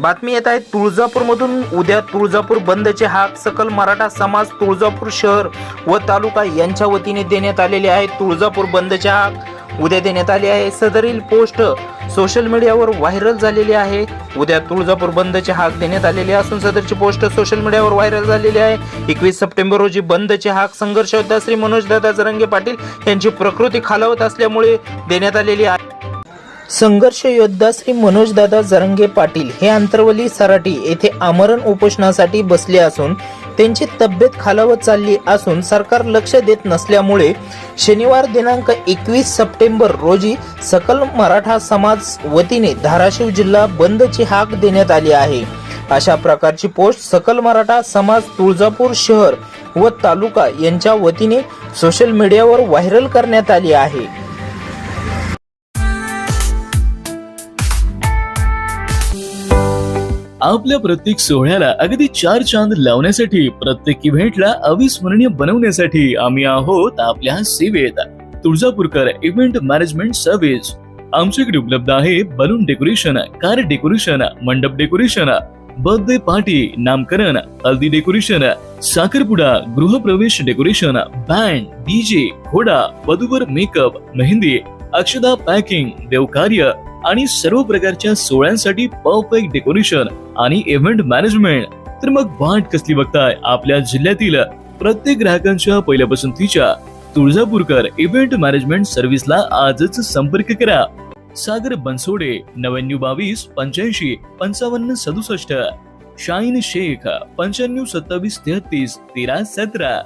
बातमी येत आहे तुळजापूरमधून उद्या तुळजापूर बंदचे हाक सकल मराठा समाज तुळजापूर शहर व तालुका यांच्या वतीने देण्यात आलेले आहे. तुळजापूर बंदचे हाक उद्या देण्यात आले आहे. सदरील पोस्ट सोशल मीडियावर व्हायरल झालेली आहे. उद्या तुळजापूर बंदचे हाक देण्यात आलेले असून सदरची पोस्ट सोशल मीडियावर व्हायरल झालेली आहे. एकवीस सप्टेंबर रोजी बंदचे हाक संघर्ष श्री मनोजदादा जरंगे पाटील यांची प्रकृती खालावत असल्यामुळे देण्यात आलेली आहे. संघर्ष योद्धा श्री मनोजदादा जरंगे पाटील हे आंतरवली सराटी येथे आमरण उपोषणासाठी बसले असून त्यांची तब्येत खालावत चालली असून सरकार लक्ष देत नसल्यामुळे शनिवार दिनांक एकवीस सप्टेंबर रोजी सकल मराठा समाज वतीने धाराशिव जिल्हा बंदची हाक देण्यात आली आहे. अशा प्रकारची पोस्ट सकल मराठा समाज तुळजापूर शहर व तालुका यांच्या वतीने सोशल मीडियावर व्हायरल करण्यात आली आहे. आपल्या प्रत्येक सोहळ्याला अगदी चार चांद लावण्यासाठी प्रत्येक इव्हेंटला अविस्मरणीय बनवण्यासाठी आम्ही आहोत आपल्या सेवेत. Tuljapurkar event management service. आमच्याकडे उपलब्ध आहे बलून डेकोरेशन कार डेकोरेशन मंडप डेकोरेशन बर्थडे पार्टी नामकरण हल्दी डेकोरेशन साखरपुडा गृहप्रवेश डेकोरेशन बँड डीजे घोडा वधूवर मेकअप मेहंदी अक्षदा पॅकिंग देवकार्य आणि सर्व प्रकारच्या सोहळ्यांसाठी परफेक्ट डेकोरेशन आणि इव्हेंट मॅनेजमेंट. तर मग वाट कसली बघताय आपल्या जिल्ह्यातील प्रत्येक ग्राहकांच्या पहिल्या पसंतीच्या तुळजापूरकर इव्हेंट मॅनेजमेंट सर्व्हिसला आजच संपर्क करा. सागर बनसोडे नव्याण्णव बावीस पंच्याऐंशी पंचावन्न सदुसष्ट. शाईन शेख पंच्याण्णव सत्तावीस तेहतीस तेरा सतरा.